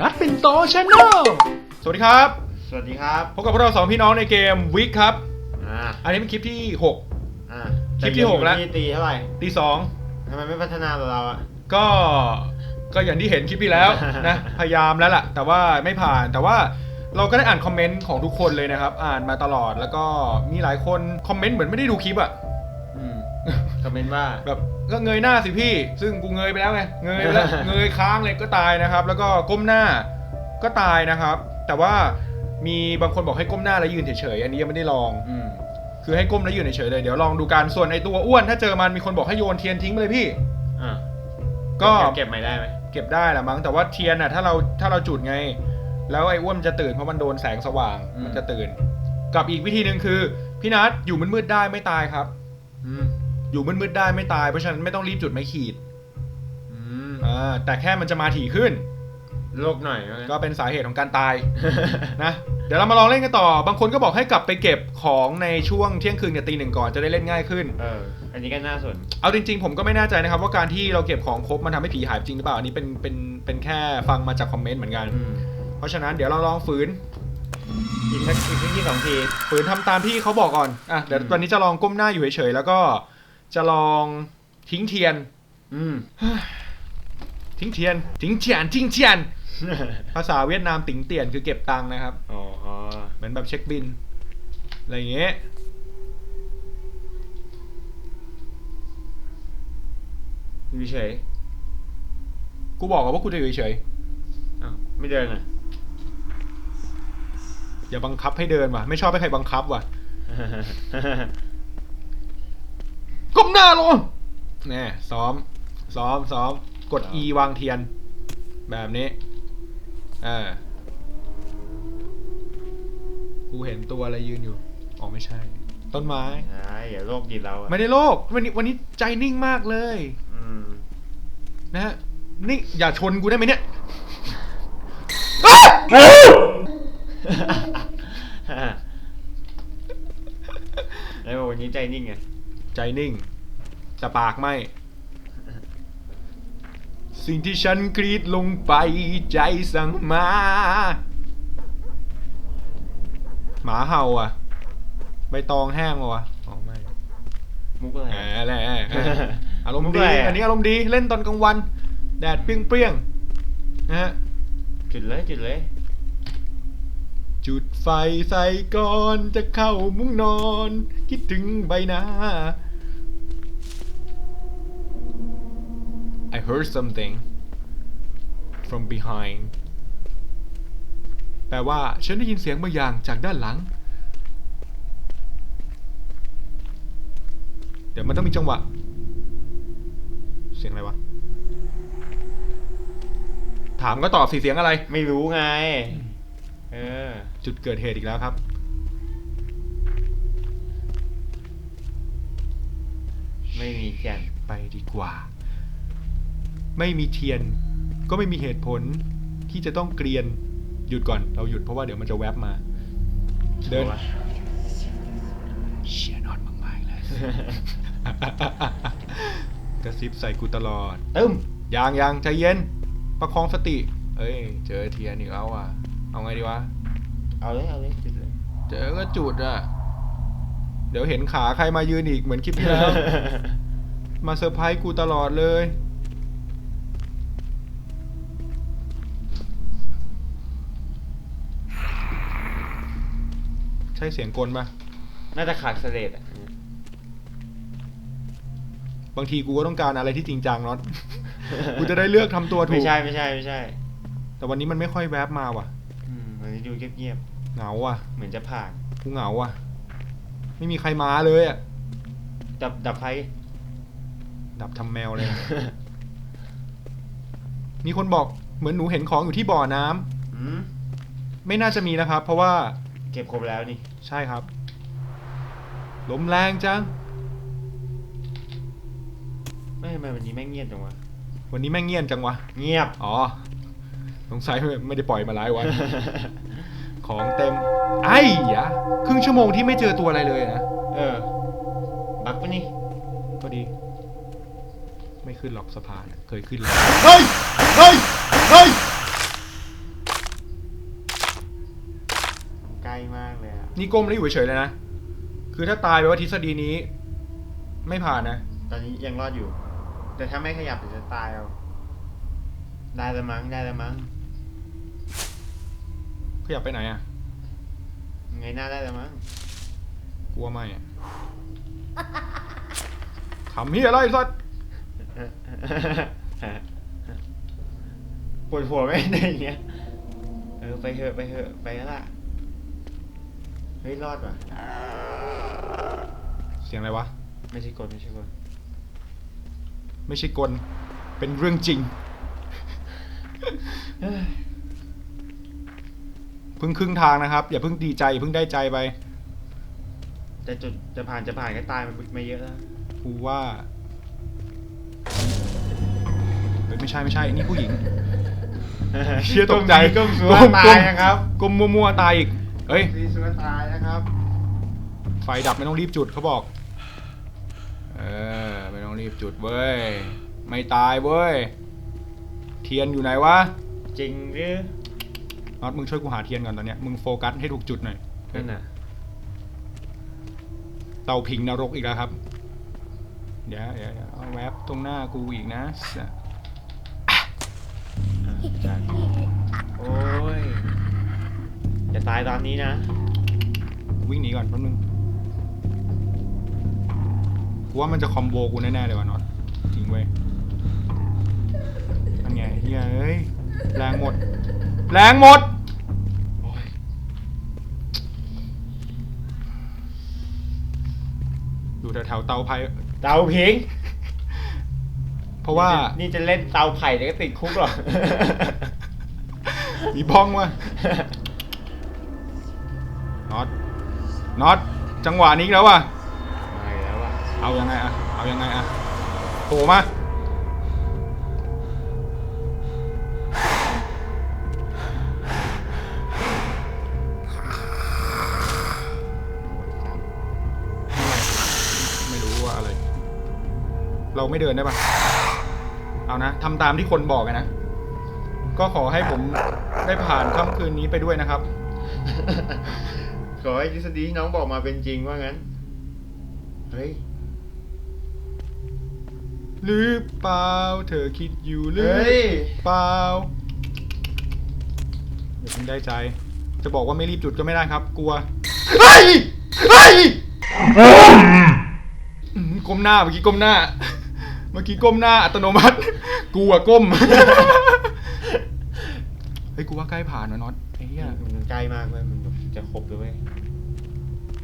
นัดปินโตชาแนลสวัสดีครับ สวัสดีครับพบกับพวกเราสองพี่น้องในเกมวิกครับ อ่าอันนี้เป็นคลิปที่อ่าคลิปที่หกแล้วที่ตีเท่าไหร่6ตีสองทำไมไม่พัฒนาตัวเราอะก็ก็อย่างที่เห็นคลิปที่แล้ว นะพยายามแล้วล่ะ แต่ว่าไม่ผ่านแต่ว่าเราก็ได้อ่านคอมเมนต์ของทุกคนเลยนะครับ อ่านมาตลอดแล้วก็มีหลายคนคอมเมนต์เหมือนไม่ได้ดูคลิปอะอืม คอมเมนต์ว่า แบบก็เงยหน้าสิพี่ ซึ่งกูเงยไปแล้วไง เงยไปแล้ว เงยค้างเลยก็ตายนะครับ แล้วก็ก้มหน้าก็ตายนะครับ แต่ว่ามีบางคนบอกให้ก้มหน้าแล้วยืนเฉยๆ อันนี้ยังไม่ได้ลอง อืมคือให้ก้มแล้วยืนเฉยๆเลย เดี๋ยวลองดูกันส่วนไอตัวอ้วนถ้าเจอมันมีคนบอกให้โยนเทียนทิ้งไปเลยพี่ อ่าก็เก็บใหม่ได้ไหมเก็บได้แหละมั้ง แต่ว่าเทียนอะถ้าเราถ้าเราจุดไง แล้วไอ้อ้วนมันจะตื่นเพราะมันโดนแสงสว่าง มันจะตื่น กับอีกวิธีหนึ่งคือ พี่นัทอยู่มืดๆได้ไม่ตายครับ อืม อยู่มืดๆได้ไม่ตายเพราะฉะนั้นไม่ต้องรีบจุดไม้ขีดอืมอ่าแต่แค่มันจะมาถี่ขึ้น โลกหน่อยก็เป็นสาเหตุของการตายนะ เดี๋ยวเรามาลองเล่นกันต่อ บางคนก็บอกให้กลับไปเก็บของในช่วงเที่ยงคืนกับตีหนึ่งก่อนจะได้เล่นง่ายขึ้น เออ อันนี้ก็น่าสน เอาจริงๆผมก็ไม่แน่ใจนะครับว่าการที่เราเก็บของครบมันทำให้ผีหายจริงหรือเปล่าอันนี้เป็นเป็นเป็นแค่ฟังมาจากคอมเมนต์เหมือนกันอืมเพราะฉะนั้นเดี๋ยวเราลองฝืนอีกสักอีกสักทีสองทีฝืนทำตามที่เขาบอกก่อนอะเดี๋ยวอืม ตอนนี้จะลองก้มหน้าอยู่เฉยๆแล้วก็ จะลองทิ้งเทียน อืม ทิ้งเทียน ทิ้งเทียน ทิ้งเทียน ภาษาเวียดนามติ๋งเตียนคือเก็บตังค์นะครับ อ๋อ เหมือนแบบเช็คบิน อะไรอย่างเงี้ย อยู่เฉย กูบอกอะว่ากูจะอยู่เฉยอ้าวไม่เดินอะๆอย่าบังคับให้เดินว่ะ ไม่ชอบให้ใครบังคับว่ะ ก้มหน้าลงแน่ซ้อม ซ้อมซ้อม กด E วางเทียน แบบนี้อ่ากูเห็นตัวอะไรยืนอยู่ อ๋อไม่ใช่ ต้นไม้ ใช่อย่าโลกดีเราอะไม่ได้โลก วันนี้วันนี้ใจนิ่งมากเลย อืมนะฮะ นี่อย่าชนกูได้ไหมเนี่ยแล้ววันนี้ใจนิ่งไง ใจนิ่ง แต่ปากไม่ สิ่งที่ฉันกรีดลงไปใจสั่งมา หมาเห่าอะ ใบตองแห้งมาวะอ๋อไม่มุกอะไรแหมอะแหละอารมณ์มุกดีอะไรอะอันนี้อารมณ์ดี เล่นตอนกลางวัน แดดเปรี้ยงๆนะฮะ จุดเลยจุดเลย จุดไฟใส่ก่อนจะเข้ามุ้งนอน คิดถึงใบหน้า heard something from behind แปลว่าฉันได้ยินเสียงบางอย่างจากด้านหลัง เดี๋ยวมันต้องมีจังหวะ เสียงอะไรวะ ถามก็ตอบสิเสียงอะไร ไม่รู้ไง เออ จุดเกิดเหตุอีกแล้วครับ ไม่มีเทียนไปดีกว่า ไม่มีเทียน ก็ไม่มีเหตุผลที่จะต้องเกรียนหยุดก่อนเราหยุดเพราะว่าเดี๋ยวมันจะแวบมา เดินชัวร์เชียนอนมากๆเลยกระซิบใส่กูตลอดตึ้มยางยางใจเย็น ประคองสติ เอ้ย เจอเทียนอีกแล้วอะ เอาไงดีวะ เอาเลยเอาเลยจุดเลย เจอก็จุดอะ เดี๋ยวเห็นขาใครมายืนอีกเหมือนคลิปที่แล้ว มาเซอร์ไพรส์กูตลอดเลย ช่เสียงกลปะน่าจะขาดเสลดอะบางทีกูก็ต้องการอะไรที่จริงจังเนาะกูจะได้เลือกทำตัวถูไม่ก ใช่ไม่ใช่ไม่ใช่แต่วันนี้มันไม่ค่อยแวบมาว่ะ อืมวันนี้ดูเงียบเหงาว่ะ ๆเหมือนจะผ่าน กูเหงาว่ะ ไม่มีใครมาเลยอะ ดับดับไฟ ดับทำแมวเลยมีคนบอกเหมือนหนูเห็นของอยู่ที่บ่อน้ำอืมไม่น่าจะมีนะครับ เพราะว่าเก็บครบแล้วนี่ ใช่ครับ ลมแรงจัง ไม่ทำไมวันนี้แม่งเงียบจังวะ วันนี้แม่งเงียนจังวะ เงียบ อ๋อ สงสัยไม่ได้ปล่อยมาหลายวัน ของเต็ม ไอ้ยะ ครึ่งชั่วโมงที่ไม่เจอตัวอะไรเลยนะ เออ บักปะนี่ ก็ดี ไม่ขึ้นหรอกสะพานอะเคยขึ้นแล้ว เฮ้ย เฮ้ย เฮ้ย นี่ก้มแล้วอยู่เฉยๆเลยนะ คือถ้าตายไปว่าทฤษฎีนี้ ไม่ผ่านนะ ตอนนี้ยังรอดอยู่ แต่ถ้าไม่ขยับเดี๋ยวจะตายเอา ได้ละมั้งได้ละมั้งขยับไปไหนอะไงหน้าได้ละมั้งกลัวไม่อะทำเฮียอะไรสัตว์ปวดหัวไหมในอย่างเงี้ย เออไปเถอะไปเถอะไปแล้วล่ะ เฮ้ยรอดว่ะ เสียงอะไรวะ ไม่ใช่กลไม่ใช่กลไม่ใช่กลเป็นเรื่องจริงเฮ้ยเพิ่งครึ่งทางนะครับ อย่าเพิ่งดีใจอย่าเพิ่งได้ใจไป จะจุดจะผ่านจะผ่านก็ตายมันมาเยอะแล้วกูว่าเฮ้ยไม่ใช่ไม่ใช่นี่ผู้หญิง เชี่ยตกใจก้มสัวก้มตายนะครับก้มมั่วๆตายอีก เฮ้ยซีสัวตายนะครับ ไฟดับไม่ต้องรีบจุดเขาบอก เออ ไม่ต้องรีบจุดเว้ย ไม่ตายเว้ย เทียนอยู่ไหนวะจริงหรือน็อตมึงช่วยกูหาเทียนก่อนตอนเนี้ย มึงโฟกัสให้ถูกจุดหน่อย นั่นน่ะเตาผิงนรกอีกแล้วครับ เดี๋ยวเดี๋ยวเดี๋ยวเอาแวบตรงหน้ากูอีกนะอะจัดโอ้ย จะตายตอนนี้นะ วิ่งหนีก่อนแป๊บนึงกูว่ามันจะคอมโบกูแน่ๆเลยว่ะน็อตจริงเว้ยอันไงเฮ้ยเอ้ยแรงหมด แรงหมดโอ้ยอยู่แถวๆเตาไฟเตาผิง เพราะว่านี่จะเล่นเตาไผ่เดี๋ยวก็ติดคุกหรอกมีบ้องว่ะ น็อตน็อตจังหวะนี้อีกแล้วว่ะมาอีกแล้วอะเอายังไงอะเอายังไงอะโผล่มาไม่รู้ว่าอะไร เราไม่เดินได้ปะเอานะทำตามที่คนบอกนะ ก็ขอให้ผมได้ผ่านค่ำคืนนี้ไปด้วยนะครับ ขอให้ทฤษฎีที่น้องบอกมาเป็นจริงว่างั้น เฮ้ย หรือเปล่า เธอคิดอยู่หรือเฮ้ย เปล่าอย่าเพิ่งได้ใจ จะบอกว่าไม่รีบจุดก็ไม่ได้ครับ กลัว เฮ้ย เฮ้ยอื้อหือก้มหน้าเมื่อกี้ก้มหน้า เมื่อกี้ก้มหน้าอัตโนมัติกูอะก้มเฮ้ยกูว่าใกล้ผ่านแล้วน็อตไอ้เหี้ยมันใกล้มากเว้ยมันแบบจะครบเลยเว้ย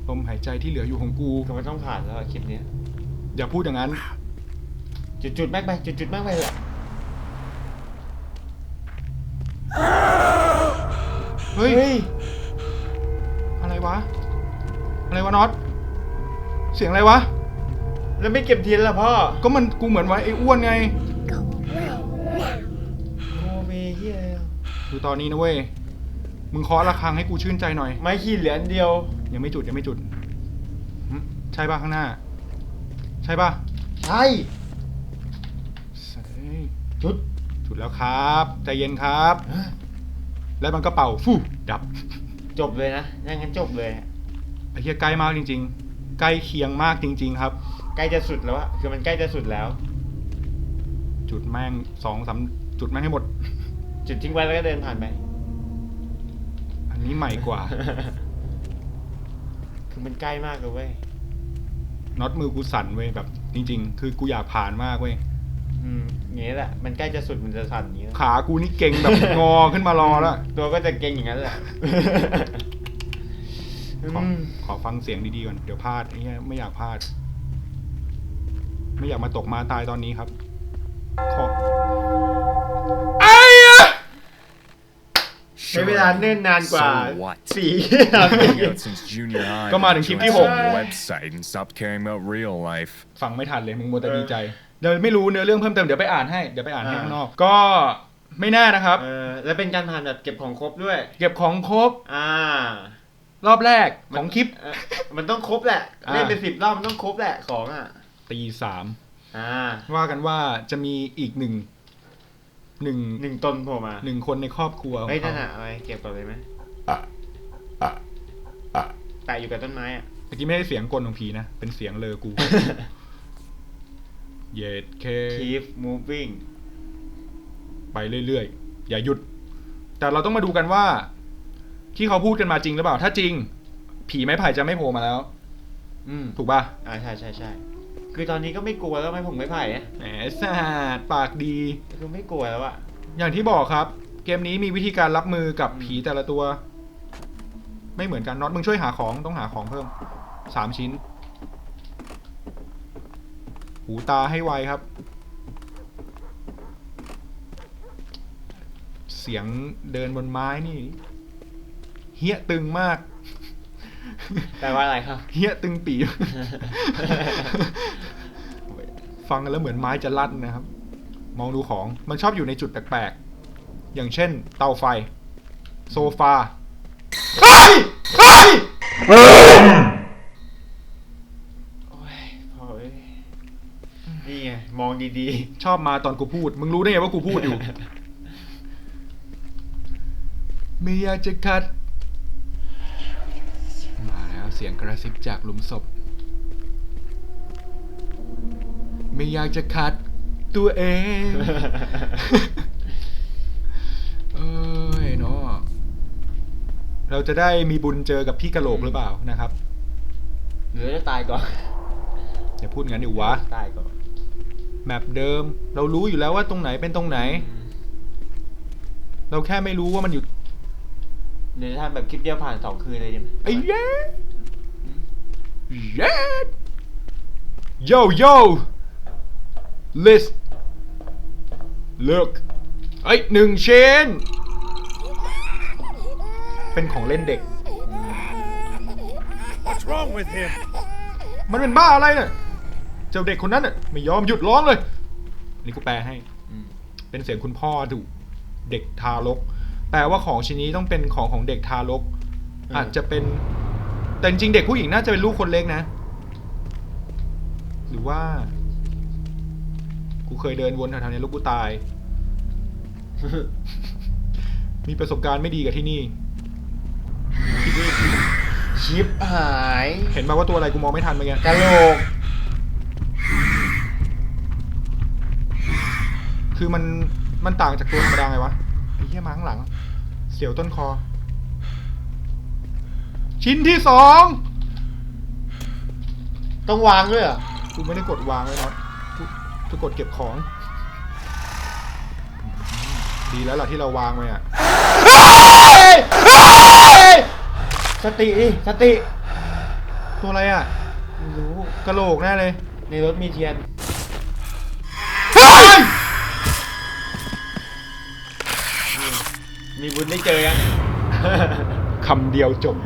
ลมหายใจที่เหลืออยู่ของกู ก็ไม่ต้องผ่านแล้วอะคลิปเนี้ย อย่าพูดอย่างนั้น จุดจุดๆแม่งไปจุดจุดๆแม่งไปเลยเฮ้ย อะไรวะ อะไรวะน็อต เสียงอะไรวะ แล้วไม่เก็บเทียนล่ะพ่อ ก็มันกูเหมือนไว้ไอ้อ้วนไง ดูตอนนี้นะเว้ย มึงเคาะระฆังให้กูชื่นใจหน่อย ไม้ขีดเหลืออันเดียว ยังไม่จุดยังไม่จุดหึใช่ป่ะข้างหน้า ใช่ป่ะใช่เฮ้ยจุดจุดแล้วครับ ใจเย็นครับแล้วมันก็เป่าฟู่ดับ จบเลยนะถ้างั้นจบเลยอะไอ้เหี้ยใกล้มากจริง ๆ ใกล้เคียงมากจริง ๆ ครับ ใกล้จะสุดแล้วอะคือมันใกล้จะสุดแล้ว จุดแม่งสองสามจุดแม่งให้หมด จุดทิ้งไว้แล้วก็เดินผ่านไป อันนี้ใหม่กว่า คือมันใกล้มากเลยเว้ยน็อตมือกูสั่นเว้ยแบบ จริง ๆ คือกูอยากผ่านมากเว้ยอืมอย่างนี้แหละ มันใกล้จะสุดมันจะสั่นอย่างนี้แหละขากูนี่เก่งแบบ งอขึ้นมารอแล้วตัวก็จะเก่งอย่างนั้นแหละ ขออืม ขอฟังเสียงดีๆก่อนเดี๋ยวพลาดไอ้เหี้ยไม่อยากพลาด ไม่อยากมาตกมาตายตอนนี้ครับขอ ใช้เวลาเนิ่นนานกว่า So what? สี่ Hang out since junior high. ก็มาถึงคลิปที่ Joined หก some website and stopped caring about real life. ฟังไม่ทันเลยมึงมัวแต่ดีใจเดี๋ยวไม่รู้เนื้อเรื่องเพิ่มเติมเดี๋ยวไปอ่านให้เดี๋ยวไปอ่านให้อ่าข้างนอก ก็ไม่แน่นะครับเออแล้วเป็นการผ่านแบบเก็บของครบด้วย เก็บของครบอ่ารอบแรกของคลิปเออมันต้องครบแหละอ่าเล่นเป็นสิบรอบมันต้องครบแหละของอะตีสามอ่าว่ากันว่าจะมีอีกหนึ่ง หนึ่งหนึ่งตนโผล่มาหนึ่งคนในครอบครัวของเฮ้ยนั่เขานอะอะไรเก็บก่อนเลยไหมแปะอยู่กับต้นไม้อะเมื่อกี้ไม่ใช่เสียงกลของผีนะ เป็นเสียงเลอกู เย็ดเค keep moving ไปเรื่อยๆ อย่าหยุด แต่เราต้องมาดูกันว่า ที่เขาพูดกันมาจริงหรือเปล่า ถ้าจริง ผีไม้ไผ่จะไม่โผล่มาแล้ว อืมถูกป่ะ อ่าใช่ใช่ใช่ คือตอนนี้ก็ไม่กลัวแล้วไม่ผมไม่ไผ่อะแหมสาดปากดี คือไม่กลัวแล้วอะอย่างที่บอกครับ เกมนี้มีวิธีการรับมือกับอืมผีแต่ละตัว ไม่เหมือนกันน็อตมึงช่วยหาของต้องหาของเพิ่มสามชิ้น หูตาให้ไวครับ เสียงเดินบนไม้นี่ เฮี้ยตึงมาก แปลว่าอะไรครับ เฮี้ยตึงปี ฟังแล้วเหมือนไม้จะลั่นนะครับ มองดูของมันชอบอยู่ในจุดแปลกๆ อย่างเช่น เตาไฟ โซฟาเฮ้ยเฮ้ยโอ้ยพอเอ้ยนี่ไงมองดีชอบมาตอนกูพูด มึงรู้ได้ไงว่ากูพูดอยู่ ไม่อยากจะคัด มาแล้วเสียงกระซิบจากหลุมศพ ไม่อยากจะคัดตัวเอง เอ้ยเนาะเราจะได้มีบุญเจอกับพี่กะโหลกหรือเปล่านะครับๆหรือจะตายก่อนอย่าพูดงั้นดิวะ ตายก่อนแมปเดิม เรารู้อยู่แล้วว่าตรงไหนเป็นตรงไหน เราแค่ไม่รู้ว่ามันอยู่เดี๋ยวจะทำแบบคลิปเดียวผ่านสองคืนเลยดิไอ้เย้เย้โยโย่ list look ไอ้ยหนึ่งชิ้นเป็นของเล่นเด็ก What's wrong with him? มันเป็นบ้าอะไรเนี่ยเจ้าเด็กคนนั้นน่ะไม่ยอมหยุดร้องเลย นี่กูแปลให้อืมเป็นเสียงคุณพ่อดุเด็กทารก แปลว่าของชิ้นนี้ต้องเป็นของของเด็กทารกอาจจะเป็น แต่จริงๆเด็กผู้หญิงน่าจะเป็นลูกคนเล็กนะ หรือว่า กูเคยเดินวนแถวๆนี้ลูกกูตาย มีประสบการณ์ไม่ดีกับที่นี่ ชิปหายเห็นมาว่าตัวอะไรกูมองไม่ทันเมื่อกี้กะโหลก คือมันมันต่างจากตัวธรรมดาไงวะไอ้เหี้ยมาข้างหลัง เสียวต้นคอ ชิ้นที่สอง ต้องวางด้วยเหรอ กูไม่ได้กดวางไว้นะ กูกูกดเก็บของ ดีแล้วล่ะที่เราวางไว้อะสติดิสติ ตัวอะไรอะไม่รู้กระโหลกแน่เลย ในรถมีเทียนมีบุญได้เจอยังคำเดียวจบ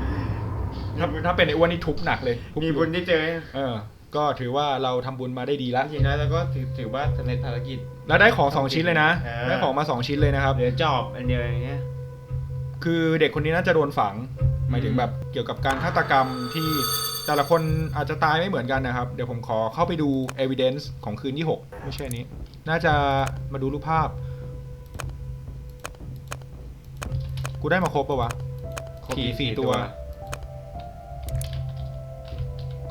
ถ้าถ้าเป็นไอ้อ้วนนี่ทุบหนักเลยทุมีบุญได้เจอยัง เออ ก็ถือว่าเราทำบุญมาได้ดีแล้วจริงๆแล้วเราก็ถือถือว่าสำเร็จภารกิจ แล้วได้ของสองชิ้นเลยนะเออได้ของมาสองชิ้นเลยนะครับ เหลือจอบอันเดียวอย่างเงี้ย คือเด็กคนนี้น่าจะโดนฝัง หมายถึงแบบเกี่ยวกับการฆาตกรรมที่แต่ละคนอาจจะตายไม่เหมือนกันนะครับ เดี๋ยวผมขอเข้าไปดู evidence ของคืนที่ 6 ไม่ใช่อันนี้ น่าจะมาดูรูปภาพ กูได้มาครบปะวะครบผีสี่สี่ตัตัว ว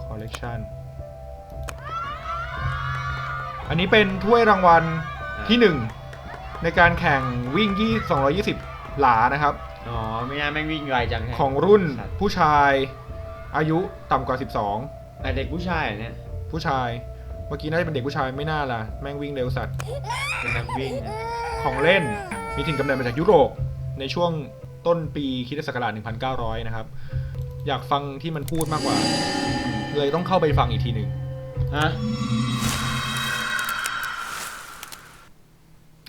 collection อันนี้เป็นถ้วยรางวัลที่หนึ่งในการแข่งวิ่งยี่220 หลานะครับ อ๋อ ไม่น่าแม่งวิ่งไวจังของรุ่นสัตว์ผู้ชายอายุต่ำกว่าแต่เด็กผู้ชายเนี่ย12ผู้ชาย เมื่อกี้น่าจะเป็นเด็กผู้ชายไม่น่าล่ะ แม่งวิ่งเร็วสัตว์ เป็นนักวิ่งนะของเล่น มีถิ่นกำเนิดมาจากยุโรป ในช่วงต้นปีคริสตศักราช1900 นะครับ อยากฟังที่มันพูดมากกว่า เลยต้องเข้าไปฟังอีกทีหนึ่งฮะ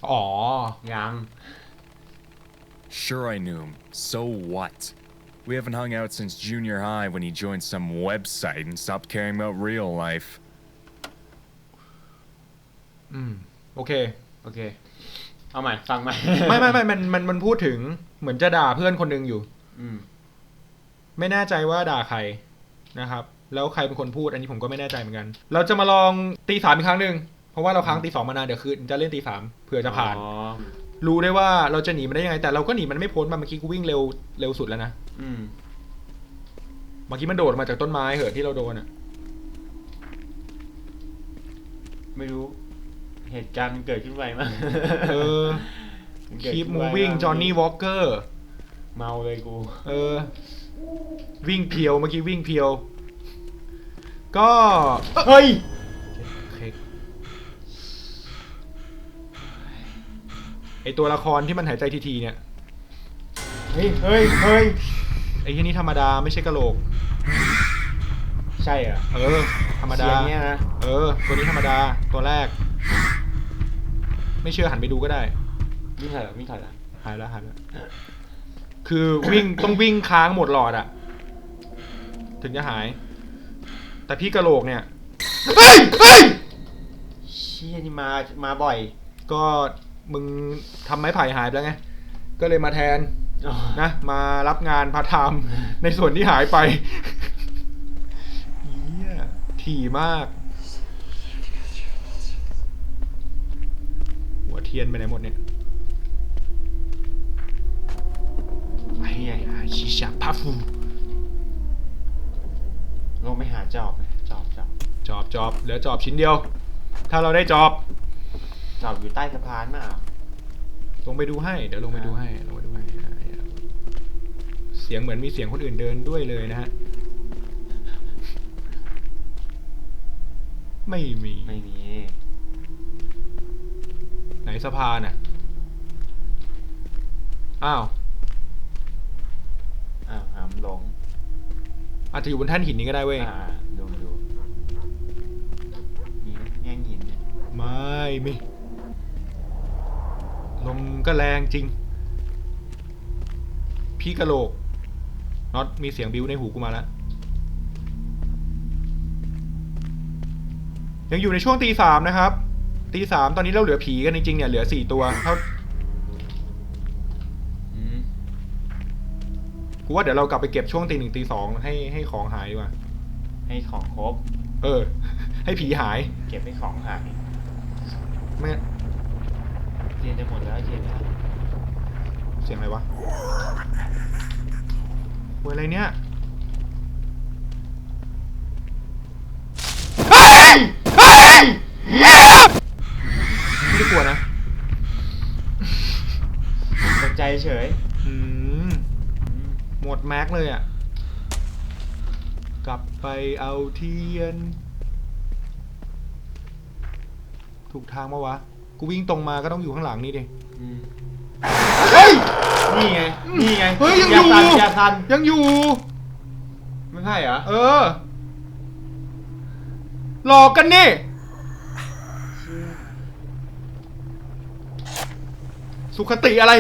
อ๋อ ยัง Sure, I knew him. So what? We haven't hung out since junior high when he joined some website and stopped caring about real life. อืม โอเค โอเค เอาใหม่ ฟังใหม่ ไม่ไม่ไม่มันมันมันพูดถึงเหมือนจะด่าเพื่อนคนหนึ่งอยู่ อืม ไม่แน่ใจว่าด่าใครนะครับ แล้วใครเป็นคนพูดอันนี้ผมก็ไม่แน่ใจเหมือนกัน เราจะมาลองตีสามอีกครั้งหนึ่งเพ ราะว่าเราค้างตีสองมานานเดี๋ยวคือจะเล่นตีสามเผื่อจะผ่านอ๋อรู้ได้ว่าเราจะหนีมันได้ยังไง แต่เราก็หนีมันไม่พ้นมาเมื่อกี้กูวิ่งเร็วเร็วสุดแล้วนะอืมเมื่อกี้มันโดดมาจากต้นไม้เหอะที่เราโดนอะไม่รู้ เหตุการณ์มันเกิดขึ้นไวมากเออมันเกิด Keep ขึ้นไวมาก moving Johnny Walker เมาเลยกู เออ วิ่งเพียวเมื่อกี้วิ่งเพียว ก็เฮ้ย ไอตัวละครที่มันหายใจทีๆเนี่ย เฮ้ยเฮ้ยเฮ้ยไอ้ที่นี่ธรรมดาไม่ใช่กะโหลก ใช่เหรอเออ ธรรมดา เสียงเนี่ยนะเออ ตัวนี้ธรรมดา ตัวแรก ไม่เชื่อหันไปดูก็ได้ วิ่งถอยหลังวิ่งถอยหลังหายแล้วหายแล้ว คือวิ่ง ต้องวิ่งค้างหมดหลอดอะถึงจะหาย แต่พี่กะโหลกเนี่ย เฮ้ยเฮ้ยเชี่ยนี่มามาบ่อย ก็ มึงทำไม้ไผ่หายไปแล้วไง ก็เลยมาแทนอ๋อนะ มารับงานพาร์ทไทม์ในส่วนที่หายไปเฮียถี่มาก หัวเทียนไปไหนหมดเนี่ยไอ้ไอ้ชิชาพาฟูลงไปหาจอบไหมจอบจอบจอบจอบเหลือจอบชิ้นเดียว ถ้าเราได้จอบ จอบอยู่ใต้สะพานมาลงไปดูให้ เดี๋ยวลงไปดูให้ลงไปดูให้อ่าเสียงเหมือนมีเสียงคนอื่นเดินด้วยเลยนะฮะ ไม่มี ไม่มีไหนสะพานอะ อ้าว อ้าวหามลงอาจจะอยู่บนแท่นหินนี้ก็ได้เว้ย อ่าดูดูมีไหมแง่งหินเนี่ยไม่มีลม ก็แรงจริง พี่กะโหลกน็อตมีเสียงบิวในหูกูมาแล้ว ยังอยู่ในช่วงตีสามนะครับ ตีสามตอนนี้เราเหลือผีกันจริงๆเนี่ยเหลือสี่ตัวเท่าอืมกูว่าเดี๋ยวเรากลับไปเก็บช่วงตีหนึ่งตีสองให้ให้ของหายดีกว่า ให้ของครบ เออ ให้ผีหาย เก็บให้ของหายไม่ เทียนจะหมดแล้วเทียนจะเสียงอะไรวะเว้ยอะไรเนี่ยเฮ้ยเฮ้ยไม่ได้กลัวนะตกใจเฉยอืมอืมหมดแม็กเลยอะ กลับไปเอาเทียน ถูกทางปะวะ กูวิ่งตรงมาก็ต้องอยู่ข้างหลังนี่ดิอืมเฮ้ย นี่ไง นี่ไงเฮ้ยยังอาอยู่ทันอย่าทันยังอยู่ ไม่ใช่เหรอ เออ หลอกกันนี่ สุขติอะไร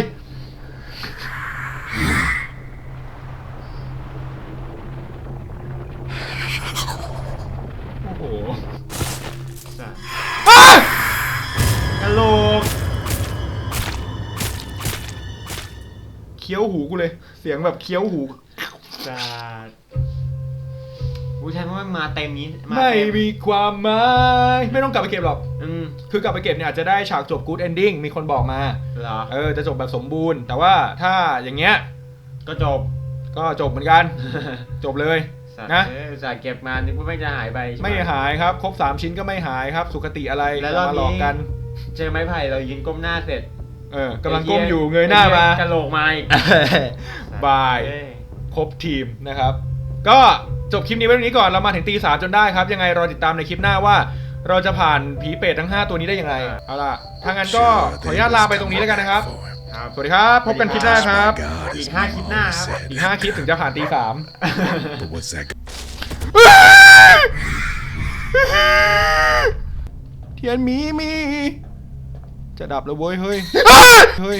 คี้ยวหูกูเลย เสียงแบบเคี้ยวหูสัตว์กูใช้ว่ามันมาเต็มนี้าไม่เต็มีความหมายไม่ต้องกลับไปเก็บหรอก อืมคือกลับไปเก็บเนี่ยอาจจะได้ฉากจบ good ending มีคนบอกมา เหรอ เออจะจบแบบสมบูรณ์ แต่ว่าถ้าอย่างเงี้ยก็จบก็จบเหมือนกัน จบเลย สัตว์นะ เออสัตว์เก็บมานึกว่าไม่จะหายไปใช่ห ไม่หายครับ ครบ 3 ชิ้นก็ไม่หายครับ สุขติอะไรแล้วรอบมาหลอกนี้ กัน เจอไม้ไผ่เรายืนก้มหน้าเสร็จ เออกำลังก้มอยู่เงยหน้ามากะโหลกมาอีกบายเอ้ยครบทีมนะครับ ก็จบคลิปนี้ไว้ตรงนี้ก่อนเรามาถึงตีสามจนได้ครับ ยังไงรอติดตามในคลิปหน้าว่า เราจะผ่านผีเปรตทั้ง 5 ตัวนี้ได้ยังไง เอาล่ะถ้างั้นก็ขออนุญาตลาไปตรงนี้แล้วกันนะครับครับสวัสดีครับ พบกันคลิปหน้าครับ อีกห้าคลิปหน้าครับ อีก5คลิปถึงจะผ่านตีสาม But what's that? เทียนหมีมี จะดับแล้วเว้ยเฮ้ยเฮ้ย